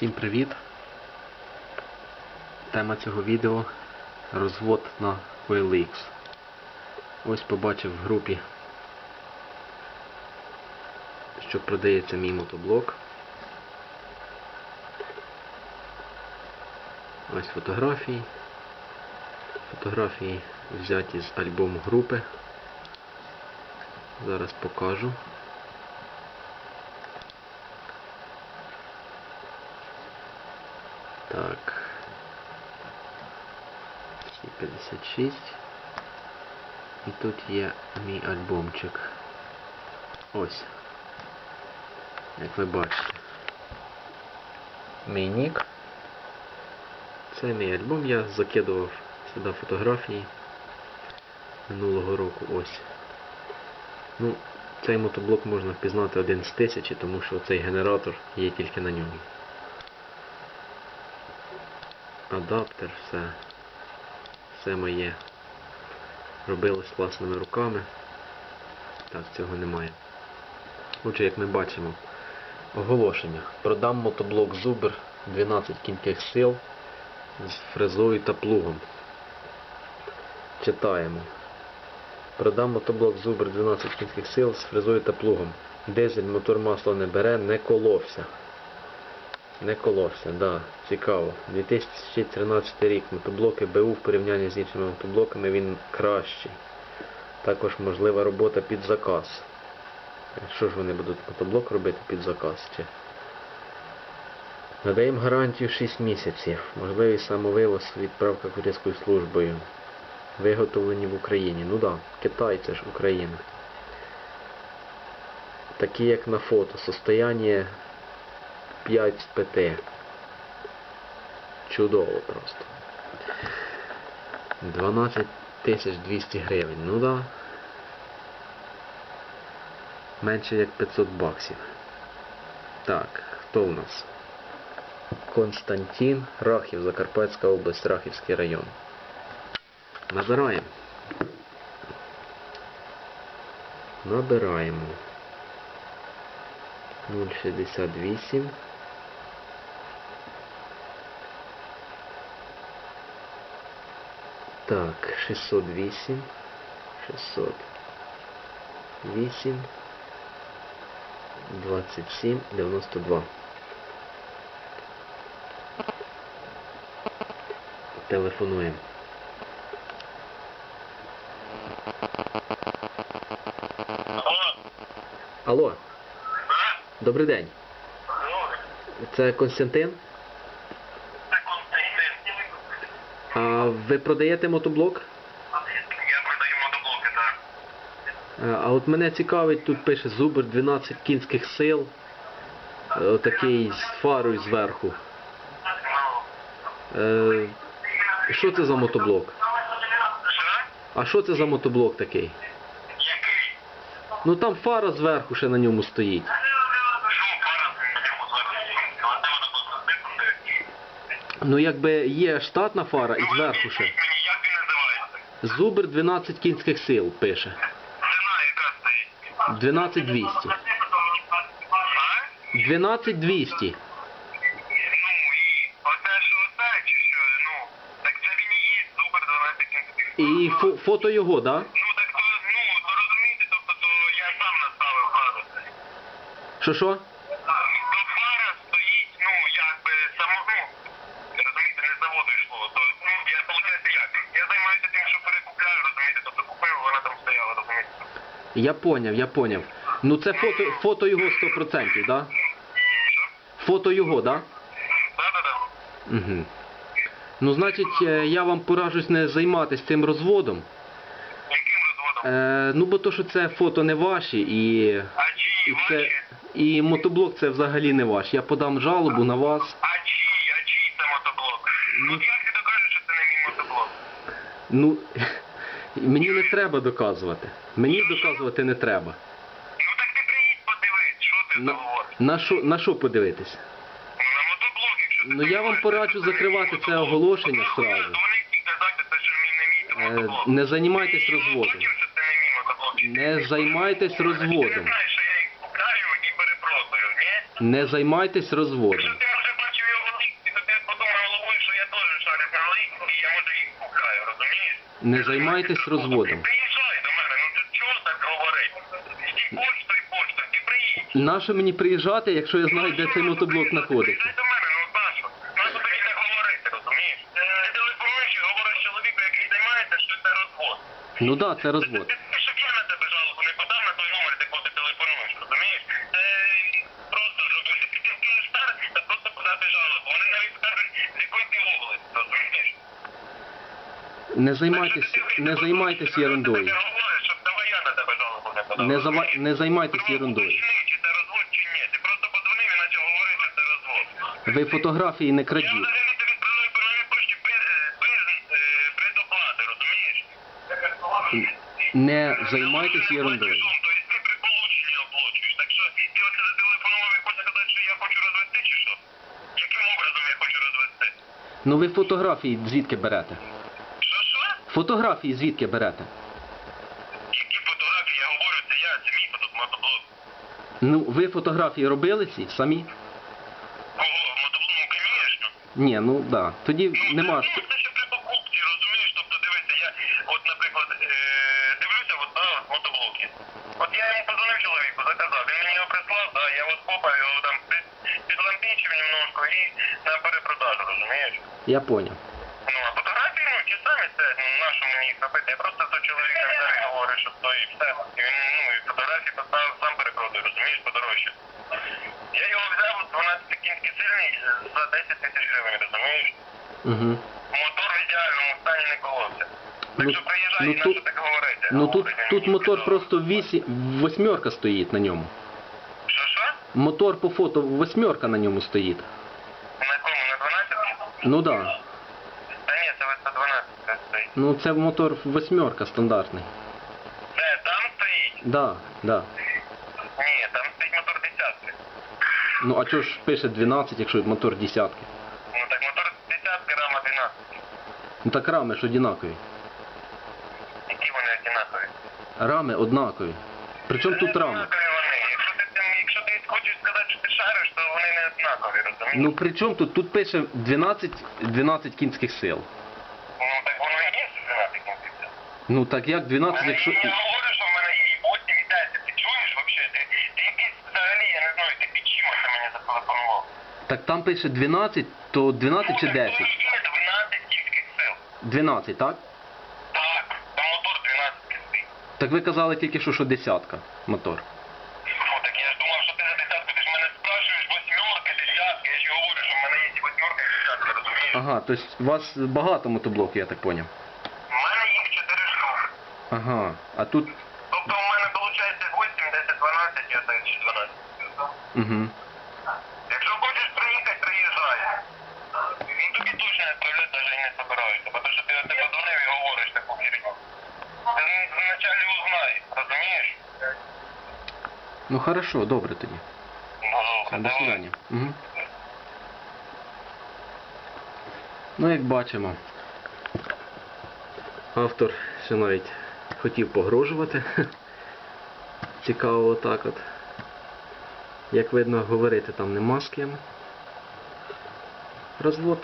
Всім привіт! Тема цього відео розвод на OLX. Ось побачив в групі, що продається мій мотоблок. Ось фотографії. Фотографії взяті з альбому групи. Зараз покажу. Так. Всі 56. І тут є мій альбомчик. Ось. Як ви бачите. Мій нік. Це мій альбом. Я закидував сюди фотографії минулого року. Ось. Ну, цей мотоблок можна впізнати один з тисячі, тому що цей генератор є тільки на ньому адаптер, все, все моє робилось власними руками. Так, цього немає. Отже, як ми бачимо, оголошення. Продам мотоблок Зубер 12 кіньких сил з фрезою та плугом. Читаємо. Продам мотоблок Зубер 12 кінських сил з фрезою та плугом. Дизель мотор масло не бере, не коловся. Не коловся, да, цікаво. 2013 рік мотоблоки БУ в порівнянні з іншими мотоблоками він кращий. Також можлива робота під заказ. Що ж вони будуть мотоблок робити під заказ? Чи? Надаємо гарантію 6 місяців. Можливість самовивоз, відправка кур'єрською службою. Виготовлені в Україні. Ну да, Китай це ж Україна. Такі як на фото. Состояние 5 з 5. Чудово просто. 12 200 гривень. Ну да. Менше як 500 баксів. Так, хто у нас? Константин Рахів, Закарпатська область, Рахівський район. Набираємо. Набираємо. 068 Так, 608 608 27 92 Телефонуємо. Алло, добрий день. Це Константин. це Константин. А ви продаєте мотоблок? Я продаю мотоблоки, так. Е, А от мене цікавить, тут пише Зубр 12 кінських сил. Е, Отакий з фарою зверху. Ну, Е, Що це за мотоблок? А що це за мотоблок такий? Який? Ну там фара зверху ще на ньому стоїть. Що пара на ньому зараз? А де вона тут написана? Ну якби є штатна фара і зверху ще. Як він називається? Зубр 12 кінських сил пише. Ціна яка стоїть? 12 200. А? 12 200. Ну і оце що оце, чи що? Ну, так це він і є, супер 12 кінців. І фо- фото його, да? Ну так то, ну, то розумієте, тобто то я сам наставив фару. Що що? То фара стоїть, ну, якби самого, розумієте, не з заводу йшло. То, ну, я, виходить, як? Я займаюся тим, що перекупляю, розумієте, тобто купив, вона там стояла, розумієте. Я поняв, я поняв. Ну це фото, фото його 100%, да? Фото його, да? Да-да-да. Угу. Ну, значить, е, я вам пораджусь не займатися цим розводом. Яким розводом? Е, ну, бо то, що це фото не ваші і, А чиї і це і мотоблок це взагалі не ваш. Я подам жалобу на вас. А чиї, а чиї це мотоблок? Ну, як ти докажеш, що це не мій мотоблок? Ну, мені не треба доказувати. Мені доказувати не треба. Ну, так ти приїдь подивись, що ти говориш? на що на що подивитись? Ну, на мотоблок, якщо ти Ну, я вам пораджу закривати це оголошення не це Е, не займайтесь розводом. не займайтесь розводом. Не займайтесь розводом. Якщо ти вже бачив його Не займайтесь розводом. Приїжджай до мене, ну ти чого так говорить? Іди поштою, поштою, ти приїдь. Нащо мені приїжджати, якщо я знаю, де цей мотоблок знаходиться? Приїжджай до мене, ну нащо? Нащо тобі так говорити, розумієш? Ти телефонуєш і говориш чоловіку, який займається, що це розвод. Ну да, це розвод. Ти, ти, щоб я на тебе жалобу не подав на той номер, де ти телефонуєш, розумієш? Це просто зробити. Ти ти кинеш старт, та просто подати жалобу. Вони навіть скажуть, з якої ти області? Не займайтесь, не займайтесь ерундою. Не зава... не займайтесь ерундою. Ви фотографії не крадіть. Не займайтесь ерундою. Ну ви фотографії звідки берете? Фотографії звідки берете? Які фотографії? Я говорю, це я, це мій мотоблок. Ну, ви фотографії робили ці самі? Кого? Мотоблок, ну, звісно. Ні, ну да. Тоді нема Ну, це ще при покупці, розумієш? Тобто, дивися, я, от, наприклад, е, дивлюся, от, от мотоблоки. От я йому позвонив чоловіку, заказав, він мені його прислав, да, я от попав його там під, підлампічив немножко і на перепродажу, розумієш? Я поняв. Ну, а фотографії, ну, ті самі, це, ну, нащо мені їх робити? Я просто до чоловіка взяв і все. І він, ну, і фотографії поставив, сам перепродаю, розумієш, подорожче. Я його взяв, 12 кінський сильний, за 10 тисяч гривень, розумієш? Угу. Мотор в ідеальному стані не коловся. Так Ну, що приїжджай ну і тут- так говорити. Ну тут, Говорить, тут мотор просто вісі... восьмерка стоїть на ньому. Що, що? Мотор по фото восьмерка на ньому стоїть. На кому? На 12? Ну да. Та ні, це ось 112 стоїть. Ну це мотор восьмерка стандартний. Да, да. Ні, там стоїть мотор десятки. Ну а чого ж пише 12, якщо мотор десятки? Ну так мотор десятки, рама 12. Ну так рами ж однакові. Які вони одинакові? Рами однакові. Причому тут рами? Однакові вони. Якщо ти, тим- якщо ти хочеш сказати, що ти шариш, то вони не однакові, розумієш? Ну при чому тут? Тут пише 12, 12 кінських сил. Ну так воно і є 12 кінців. Ну так як 12, якщо. Я говорю, що в мене і 8, і 10. Ти чуєш вообще? Ти, ти якийсь взагалі, я не знаю, ти під чим ти мені зателефонував? Так там пише 12, то 12 чи Ну, 10? так то є 12 кінських сил. 12, так? Так, там мотор 12 кінських. Так ви казали тільки що, що десятка мотор. Фу, так я ж думав, що ти за десятку. Ти ж мене спрашуєш восьмерки, десятки. Я ж говорю, що в мене є і десятки, розумієш? Ага, тобто у вас багато мотоблоків, я так поняв. У мене їх 4 штуки. Ага, а тут. Тобто у мене виходить 8, 10, 12, я так чи 12. Угу. Якщо хочеш приїхати, приїжджай. Він тобі точно відправляти навіть і не собираюся, тому що ти от тебе дзвонив і говориш таку херню. Ти вначалі узнай, розумієш? Ну хорошо, добре тоді. Ну, Все, до свидання. Угу. Ну, як бачимо, автор ще навіть хотів погрожувати. Цікаво отак от. Як видно, говорити там нема з ким. Розвод.